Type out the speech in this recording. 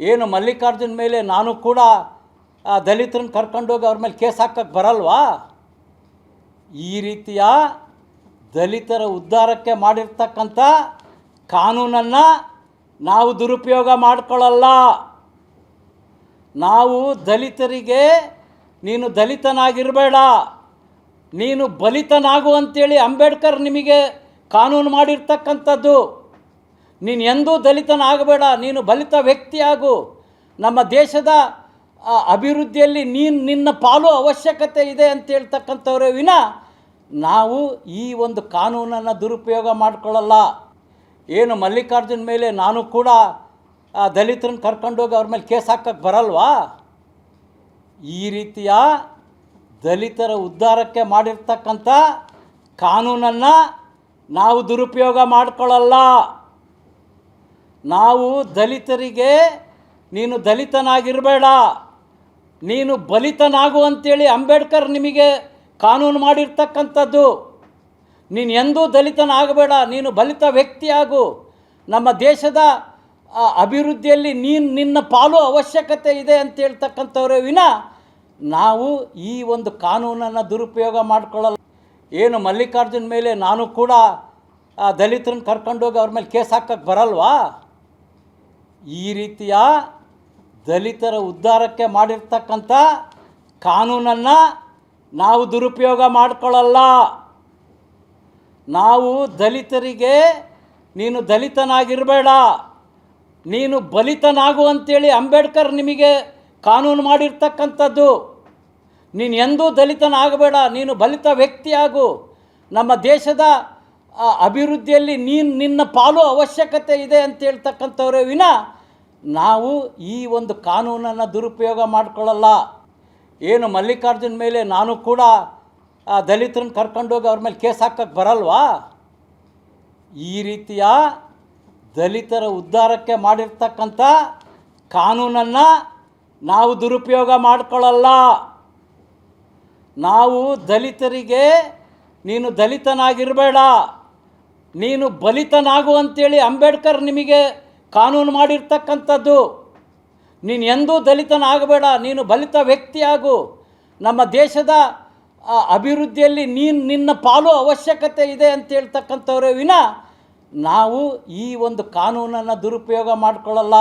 ಏನು ಮಲ್ಲಿಕಾರ್ಜುನ್ ಮೇಲೆ ನಾನು ಕೂಡ ದಲಿತರನ್ನ ಕರ್ಕೊಂಡೋಗಿ ಅವ್ರ ಮೇಲೆ ಕೇಸ್ ಹಾಕಕ್ಕೆ ಬರಲ್ವಾ? ಈ ರೀತಿಯ ದಲಿತರ ಉದ್ಧಾರಕ್ಕೆ ಮಾಡಿರ್ತಕ್ಕಂಥ ಕಾನೂನನ್ನು ನಾವು ದುರುಪಯೋಗ ಮಾಡಿಕೊಳ್ಳಲ್ಲ. ನಾವು ದಲಿತರಿಗೆ, ನೀನು ದಲಿತನಾಗಿರಬೇಡ, ನೀನು ಬಲಿತನಾಗು ಅಂತೇಳಿ ಅಂಬೇಡ್ಕರ್ ನಿಮಗೆ ಕಾನೂನು ಮಾಡಿರ್ತಕ್ಕಂಥದ್ದು. ನೀನು ಎಂದೂ ದಲಿತನಾಗಬೇಡ, ನೀನು ಬಲಿತ ವ್ಯಕ್ತಿಯಾಗು. ನಮ್ಮ ದೇಶದ ಅಭಿವೃದ್ಧಿಯಲ್ಲಿ ನೀನು, ನಿನ್ನ ಪಾಲು ಅವಶ್ಯಕತೆ ಇದೆ ಅಂತ ಹೇಳ್ತಕ್ಕಂಥವ್ರ ವಿನ ನಾವು ಈ ಒಂದು ಕಾನೂನನ್ನು ದುರುಪಯೋಗ ಮಾಡಿಕೊಳ್ಳಲ್ಲ. ಏನು ಮಲ್ಲಿಕಾರ್ಜುನ್ ಮೇಲೆ ನಾನು ಕೂಡ ದಲಿತರನ್ನ ಕರ್ಕೊಂಡೋಗಿ ಅವ್ರ ಮೇಲೆ ಕೇಸ್ ಹಾಕಕ್ಕೆ ಬರಲ್ವಾ? ಈ ರೀತಿಯ ದಲಿತರ ಉದ್ಧಾರಕ್ಕೆ ಮಾಡಿರ್ತಕ್ಕಂಥ ಕಾನೂನನ್ನು ನಾವು ದುರುಪಯೋಗ ಮಾಡ್ಕೊಳ್ಳಲ್ಲ. ನಾವು ದಲಿತರಿಗೆ, ನೀನು ದಲಿತನಾಗಿರಬೇಡ. ನೀನು ಬಲಿತನಾಗು ಅಂತೇಳಿ ಅಂಬೇಡ್ಕರ್ ನಿಮಗೆ ಕಾನೂನು ಮಾಡಿರ್ತಕ್ಕಂಥದ್ದು. ನೀನು ಎಂದೂ ದಲಿತನಾಗಬೇಡ, ನೀನು ಬಲಿತ ವ್ಯಕ್ತಿಯಾಗು. ನಮ್ಮ ದೇಶದ ಅಭಿವೃದ್ಧಿಯಲ್ಲಿ ನೀನು, ನಿನ್ನ ಪಾಲು ಅವಶ್ಯಕತೆ ಇದೆ ಅಂತ ಹೇಳ್ತಕ್ಕಂಥವ್ರೆ ವಿನ ನಾವು ಈ ಒಂದು ಕಾನೂನನ್ನು ದುರುಪಯೋಗ ಮಾಡಿಕೊಳ್ಳಲ್ಲ. ಏನು ಮಲ್ಲಿಕಾರ್ಜುನ್ ಮೇಲೆ ನಾನು ಕೂಡ ದಲಿತರನ್ನ ಕರ್ಕೊಂಡೋಗಿ ಅವ್ರ ಮೇಲೆ ಕೇಸ್ ಹಾಕಕ್ಕೆ ಬರಲ್ವಾ? ಈ ರೀತಿಯ ದಲಿತರ ಉದ್ಧಾರಕ್ಕೆ ಮಾಡಿರ್ತಕ್ಕಂಥ ಕಾನೂನನ್ನು ನಾವು ದುರುಪಯೋಗ ಮಾಡಿಕೊಳ್ಳಲ್ಲ. ನಾವು ದಲಿತರಿಗೆ, ನೀನು ದಲಿತನಾಗಿರಬೇಡ, ನೀನು ಬಲಿತನಾಗು ಅಂತೇಳಿ ಅಂಬೇಡ್ಕರ್ ನಿಮಗೆ ಕಾನೂನು ಮಾಡಿರ್ತಕ್ಕಂಥದ್ದು. ನೀನು ಎಂದೂ ದಲಿತನಾಗಬೇಡ, ನೀನು ಬಲಿತ ವ್ಯಕ್ತಿಯಾಗು. ನಮ್ಮ ದೇಶದ ಆ, ಅಭಿವೃದ್ಧಿಯಲ್ಲಿ ನೀನು ನಿನ್ನ ಪಾಲು ಅವಶ್ಯಕತೆ ಇದೆ ಅಂತ ಹೇಳ್ತಕ್ಕಂಥವ್ರೆ ವಿನ ನಾವು ಈ ಒಂದು ಕಾನೂನನ್ನು ದುರುಪಯೋಗ ಮಾಡಿಕೊಳ್ಳಲ್ಲ. ಏನು ಮಲ್ಲಿಕಾರ್ಜುನ ಮೇಲೆ ನಾನು ಕೂಡ ಆ ದಲಿತರನ್ನ ಕರ್ಕೊಂಡೋಗಿ ಅವ್ರ ಮೇಲೆ ಕೇಸ್ ಹಾಕಕ್ಕೆ ಬರಲ್ವಾ? ಈ ರೀತಿಯ ದಲಿತರ ಉದ್ಧಾರಕ್ಕೆ ಮಾಡಿರ್ತಕ್ಕಂಥ ಕಾನೂನನ್ನು ನಾವು ದುರುಪಯೋಗ ಮಾಡಿಕೊಳ್ಳಲ್ಲ. ನಾವು ದಲಿತರಿಗೆ ನೀನು ದಲಿತನಾಗಿರಬೇಡ. ನೀನು ಬಲಿತನಾಗು ಅಂತೇಳಿ ಅಂಬೇಡ್ಕರ್ ನಿಮಗೆ ಕಾನೂನು ಮಾಡಿರ್ತಕ್ಕಂಥದ್ದು. ನೀನು ಎಂದೂ ದಲಿತನಾಗಬೇಡ, ನೀನು ಬಲಿತ ವ್ಯಕ್ತಿಯಾಗು. ನಮ್ಮ ದೇಶದ ಅಭಿವೃದ್ಧಿಯಲ್ಲಿ ನೀನು, ನಿನ್ನ ಪಾಲು ಅವಶ್ಯಕತೆ ಇದೆ ಅಂತ ಹೇಳ್ತಕ್ಕಂಥವ್ರೇ ವಿನ, ನಾವು ಈ ಒಂದು ಕಾನೂನನ್ನು ದುರುಪಯೋಗ ಮಾಡ್ಕೊಳ್ಳಲ್ಲ.